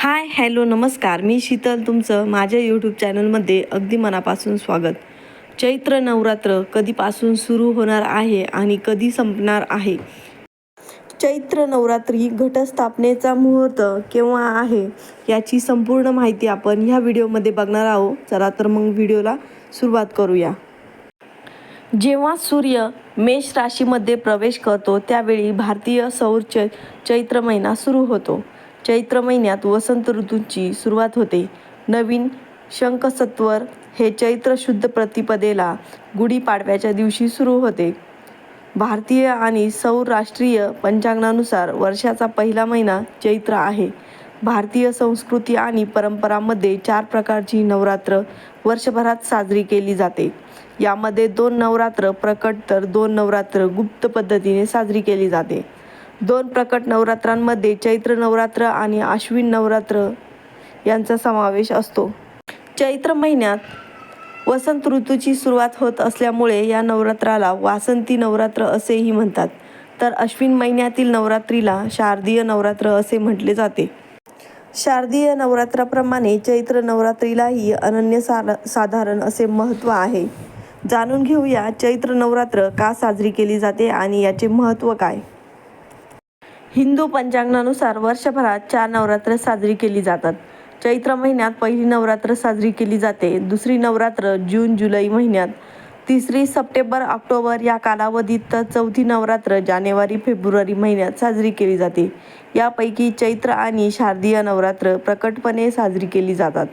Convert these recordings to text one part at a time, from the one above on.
Hi hello नमस्कार. मी शीतल तुमचं माझ्या यूट्यूब चॅनलमध्ये अगदी मनापासून स्वागत. चैत्र नवरात्र कधीपासून सुरू होणार आहे आणि कधी संपणार आहे? चैत्र नवरात्री घटस्थापनेचा मुहूर्त केव्हा आहे याची संपूर्ण माहिती आपण ह्या व्हिडिओमध्ये बघणार आहोत. चला तर मग व्हिडिओला सुरुवात करूया. जेव्हा सूर्य मेष राशीमध्ये प्रवेश करतो त्यावेळी भारतीय सौर चै चैत्र महिना सुरू होतो. चैत्र महिन्यात वसंत ऋतूची सुरुवात होते. नवीन शंखसत्वर हे चैत्र शुद्ध प्रतिपदेला गुढीपाडव्याच्या दिवशी सुरू होते. भारतीय आणि सौराष्ट्रीय पंचांगानुसार वर्षाचा पहिला महिना चैत्र आहे. भारतीय संस्कृती आणि परंपरामध्ये चार प्रकारची नवरात्र वर्षभरात साजरी केली जाते. यामध्ये दोन नवरात्र प्रकट तर दोन नवरात्र गुप्त पद्धतीने साजरी केली जाते. दोन प्रकट नवरात्रांमध्ये चैत्र नवरात्र आणि आश्विन नवरात्र यांचा समावेश असतो. चैत्र महिन्यात वसंत ऋतूची सुरुवात होत असल्यामुळे या नवरात्राला वासंती नवरात्र असेही म्हणतात. तर अश्विन महिन्यातील नवरात्रीला शारदीय नवरात्र असे म्हटले जाते. शारदीय नवरात्राप्रमाणे चैत्र नवरात्रीलाही अनन्य सार साधारण असे महत्त्व आहे. जाणून घेऊया चैत्र नवरात्र का साजरी केली जाते आणि याचे महत्त्व काय? हिंदू पंचांगानुसार वर्षभरात चार नवरात्र साजरी केली जातात. चैत्र महिन्यात पहिली नवरात्र साजरी केली जाते. दुसरी नवरात्र जून जुलै महिन्यात. तिसरी सप्टेंबर ऑक्टोबर या कालावधीत तर चौथी नवरात्र जानेवारी फेब्रुवारी महिन्यात साजरी केली जाते. यापैकी चैत्र आणि शारदीय नवरात्र प्रकटपणे साजरी केली जातात.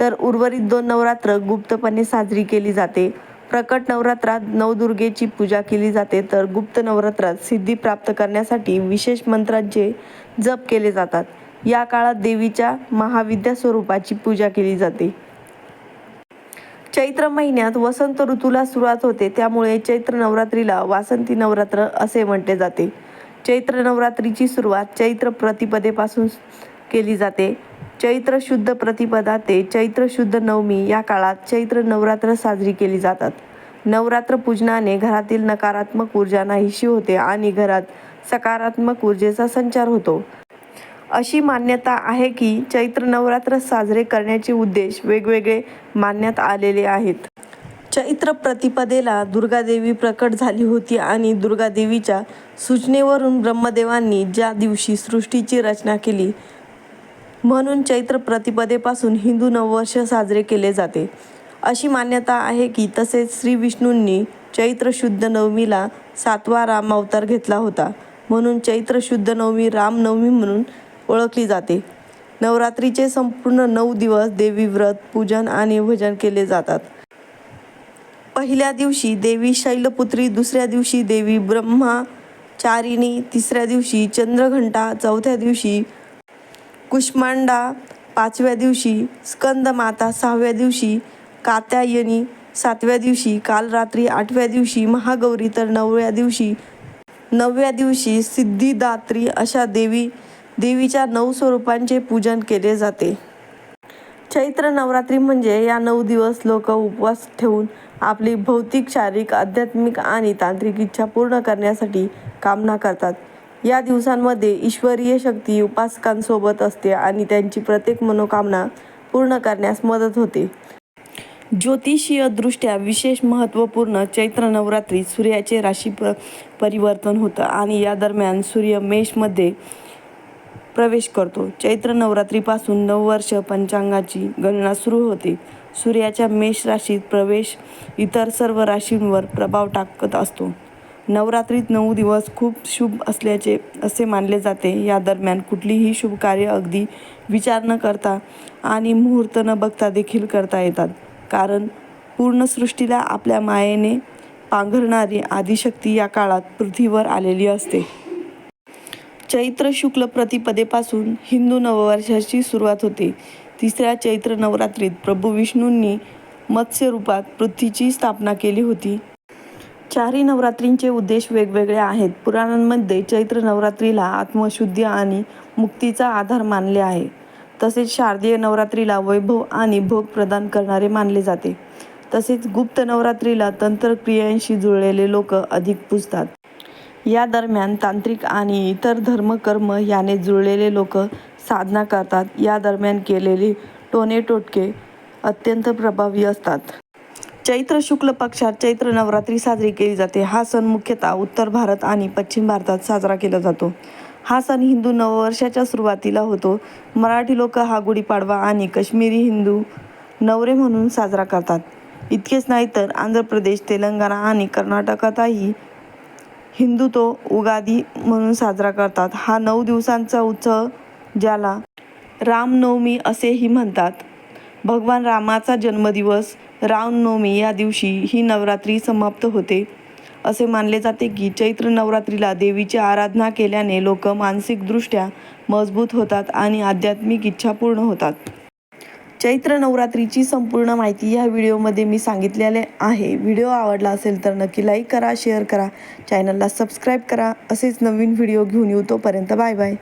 तर उर्वरित दोन नवरात्र गुप्तपणे साजरी केली जाते. प्रकट नवरात्रात नवदुर्गेची पूजा केली जाते तर गुप्त नवरात्रात सिद्धी प्राप्त करण्यासाठी विशेष मंत्रांचे जप केले जातात. या काळात देवीच्या महाविद्या स्वरूपाची पूजा केली जाते. चैत्र महिन्यात वसंत ऋतूला सुरुवात होते त्यामुळे चैत्र नवरात्रीला वासंती नवरात्र असे म्हटले जाते. चैत्र नवरात्रीची सुरुवात चैत्र प्रतिपदेपासून केली जाते. चैत्र शुद्ध प्रतिपदा ते चैत्र शुद्ध नवमी या काळात चैत्र नवरात्र साजरी केली जातात. नवरात्र पूजनाने घरातील नकारात्मक ऊर्जा नाहीशी होते आणि घरात सकारात्मक ऊर्जेचा संचार होतो. अशी मान्यता आहे की चैत्र नवरात्र साजरे करण्याचे उद्देश वेगवेगळे मानण्यात आलेले आहेत. चैत्र प्रतिपदेला दुर्गादेवी प्रकट झाली होती आणि दुर्गादेवीच्या सूचनेवरून ब्रह्मदेवांनी ज्या दिवशी सृष्टीची रचना केली म्हणून चैत्र प्रतिपदेपासून हिंदू नववर्ष साजरे केले जाते. अशी मान्यता आहे की तसेच श्री विष्णूंनी चैत्र शुद्ध नवमीला सातवा राम अवतार घेतला होता. म्हणून चैत्र शुद्ध नवमी रामनवमी म्हणून ओळखली जाते. नवरात्रीचे संपूर्ण नऊ दिवस देवी व्रत पूजन आणि भजन केले जातात. पहिल्या दिवशी देवी शैलपुत्री दुसऱ्या दिवशी देवी ब्रह्माचारिणी तिसऱ्या दिवशी चंद्रघंटा चौथ्या दिवशी कुष्मांडा पाचव्या दिवशी स्कंदमाता सहाव्या दिवशी कात्यायनी सातव्या दिवशी काल रात्री आठव्या दिवशी महागौरी तर नवव्या दिवशी नवव्या दिवशी सिद्धिदात्री अशा देवी देवीच्या नऊ स्वरूपांचे पूजन केले जाते. चैत्र नवरात्री म्हणजे या नऊ दिवस लोक उपवास ठेवून आपली भौतिक शारीरिक आध्यात्मिक आणि तांत्रिक इच्छा पूर्ण करण्यासाठी कामना करतात. या दिवसांमध्ये ईश्वरीय शक्ती उपासकांसोबत असते आणि त्यांची प्रत्येक मनोकामना पूर्ण करण्यास मदत होते. ज्योतिषीयदृष्ट्या विशेष महत्त्वपूर्ण चैत्र नवरात्री सूर्याचे राशी प परिवर्तन होतं आणि या दरम्यान सूर्य मेषमध्ये प्रवेश करतो. चैत्र नवरात्रीपासून नववर्ष पंचांगाची गणना सुरू होते. सूर्याच्या मेष राशीत प्रवेश इतर सर्व राशींवर प्रभाव टाकत असतो. नवरात्रीत नऊ दिवस खूप शुभ असल्याचे असे मानले जाते. या दरम्यान कुठलीही शुभ कार्य अगदी विचार न करता आणि मुहूर्त न बघता देखील करता येतात. कारण पूर्ण सृष्टीला आपल्या मायेने पांघरणारी आदिशक्ती या काळात पृथ्वीवर आलेली असते. चैत्र शुक्ल प्रतिपदेपासून हिंदू नववर्षाची सुरुवात होते. तिसऱ्या चैत्र नवरात्रीत प्रभू विष्णूंनी मत्स्य रूपात पृथ्वीची स्थापना केली होती. चारही नवरात्रींचे उद्देश वेगवेगळे आहेत. पुराणांमध्ये चैत्र नवरात्रीला आत्मशुद्धी आणि मुक्तीचा आधार मानले आहे. तसेच शारदीय नवरात्रीला वैभव आणि भोग प्रदान करणारे मानले जाते. तसेच गुप्त नवरात्रीला तंत्रक्रियांशी जुळलेले लोक अधिक पूजतात. या दरम्यान तांत्रिक आणि इतर धर्मकर्म याने जुळलेले लोक साधना करतात. या दरम्यान केलेले टोने टोटके अत्यंत प्रभावी असतात. चैत्र शुक्ल पक्षात चैत्र नवरात्री साजरी केली जाते. हा सण मुख्यतः उत्तर भारत आणि पश्चिम भारतात साजरा केला जातो. हा सण हिंदू नववर्षाच्या सुरुवातीला होतो. मराठी लोक हा गुढीपाडवा आणि काश्मीरी हिंदू नवरे म्हणून साजरा करतात. इतकेच नाही तर आंध्र प्रदेश तेलंगणा आणि कर्नाटकातही हिंदू तो उगादी म्हणून साजरा करतात. हा नऊ दिवसांचा उत्सव ज्याला रामनवमी असेही म्हणतात. भगवान रामाचा जन्मदिवस रामनवमी या दिवशी ही नवरात्री समाप्त होते. असे मानले जाते की चैत्र नवरात्रीला देवीची आराधना केल्याने लोक मानसिकदृष्ट्या मजबूत होतात आणि आध्यात्मिक इच्छा पूर्ण होतात. चैत्र नवरात्रीची संपूर्ण माहिती या व्हिडिओमध्ये मी सांगितलेले आहे. व्हिडिओ आवडला असेल तर नक्की लाईक करा शेअर करा चॅनलला सबस्क्राईब करा. असेच नवीन व्हिडिओ घेऊन येऊ तोपर्यंत बाय बाय.